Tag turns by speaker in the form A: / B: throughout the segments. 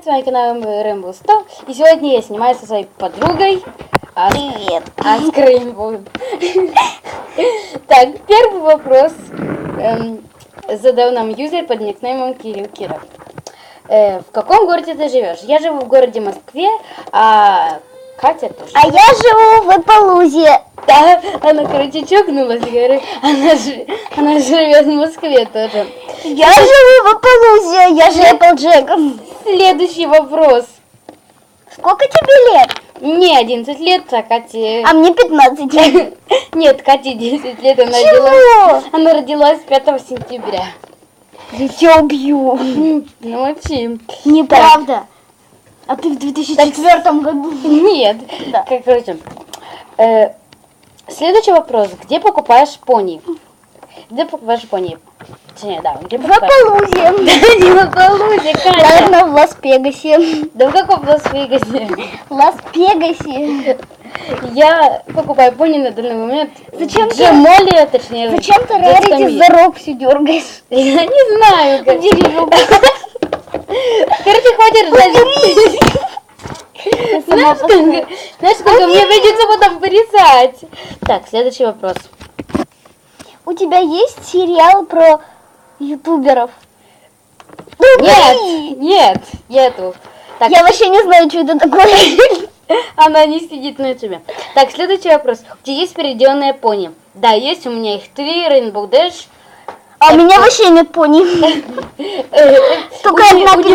A: привет! С вами канал Rainbow 100. И сегодня я снимаю со своей подругой Ас...
B: Привет.
A: Аск Rainbow. Так, первый вопрос эм, задал нам юзер под никнеймом Кирилл Киров. Э, в каком городе ты живешь? Я живу в городе Москве, а Катя тоже.
B: А я живу в Эполузе.
A: Да, она, короче, чокнулась, говорит, она, жи- она живет в Москве тоже.
B: Я живу в Эполузе. Я же Эпплджек.
A: Следующий вопрос.
B: Сколько тебе лет?
A: Мне 11 лет, а Кате...
B: А мне 15 лет.
A: Нет, Кате 10 лет, она родилась...
B: Чего?
A: Она родилась 5 сентября.
B: Я тебя убью.
A: Ну, вообще...
B: Неправда. А ты в 2004 году.
A: Нет.
B: Да.
A: Как, короче, э, следующий вопрос. Где покупаешь пони? Где покупаешь пони? Точнее, да, где
B: В
A: покупаешь?
B: Эполузе.
A: Не в Апалузе, Катя.
B: Наверное, в Лас-Пегасе.
A: Да в каком Лас-Вегасе?
B: Лас-Пегасе.
A: Я покупаю пони на данный момент
B: Зачем
A: в
B: ты-
A: Джемоле, точнее,
B: Зачем ты Рарити за рог все дергаешь?
A: Я не знаю, как.
B: Убери руку. Сама
A: Знаешь, сколько, знаешь, сколько мне придется потом порезать? Так, следующий вопрос.
B: У тебя есть сериал про ютуберов?
A: Нет, нет, нету. Так,
B: Я вообще не знаю, что это такое.
A: она не сидит на ютубе. Так, следующий вопрос. У тебя есть переделанные пони? Да, есть, у меня их три, Rainbow Dash.
B: А у меня вообще нет пони. Только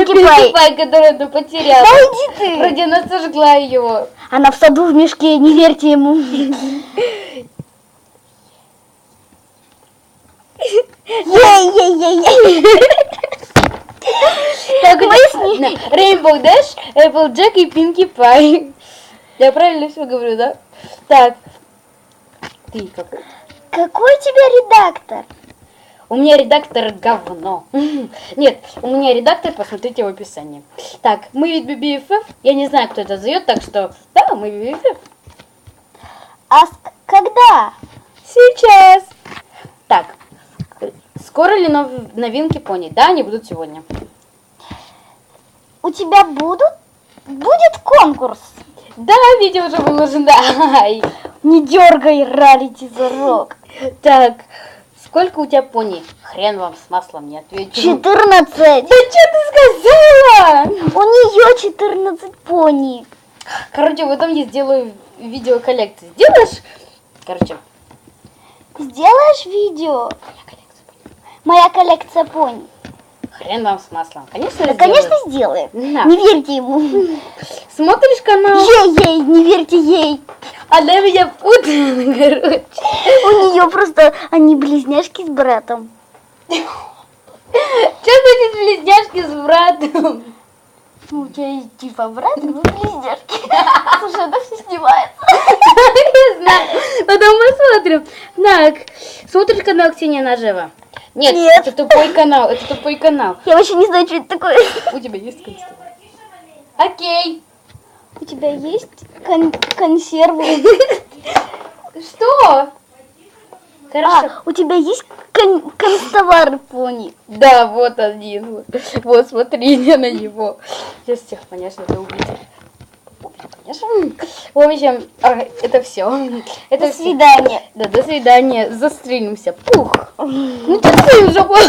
B: Pie.
A: Pinkie Pie, которую ты потеряла.
B: Да иди ты.
A: Вроде она сожгла его.
B: Она в саду в мешке, не верьте ему.
A: Так,
B: Выясни.
A: на, Rainbow Dash, Applejack и Pinkie Pie. Я правильно все говорю, да? Так. Ты какой?
B: Какой у тебя редактор?
A: У меня редактор говно. Нет, у меня редактор, посмотрите в описании. Так, мы ведь BBFF. Я не знаю, кто это зовет, так что да, мы BBFF.
B: А когда?
A: Сейчас. Так, скоро ли нов- новинки пони? Да, они будут сегодня.
B: У тебя будут? Будет конкурс.
A: Да, видео уже выложено. Ай.
B: Не дергай ралити за рог.
A: Так, сколько у тебя пони? Хрен вам с маслом не отвечу.
B: 14.
A: Да что ты сказала?
B: У нее 14 пони.
A: Короче, потом я сделаю видео коллекции. Сделаешь? Короче,
B: Сделаешь видео? Моя коллекция пони.
A: хрен вам с маслом. Конечно,
B: Да,
A: сделаю.
B: конечно, сделаем.
A: На.
B: Не верьте ему.
A: Смотришь канал?
B: Ей-ей, не верьте ей.
A: Она меня путает, короче.
B: У нее просто они близняшки с братом.
A: Что значит близняшки с братом?
B: Ну, у тебя есть типа брат, вы близняшки. Слушай, это все снимается.
A: Не знаю. Потом посмотрим. Так, смотришь канал Ксения Нажева? Нет,
B: Нет.
A: это тупой канал, это тупой канал.
B: Я вообще не знаю, что это такое.
A: У тебя есть конструктор? Окей.
B: У тебя есть кон- консервы?
A: Что? Хорошо.
B: А, у тебя есть кон- констовары пони?
A: Да, вот один. Вот, смотрите на него. Сейчас всех, конечно, это убить. Конечно. В общем, а, это все. Это
B: До свидания.
A: Да, до свидания. Застренимся. Пух. Ну, ты уже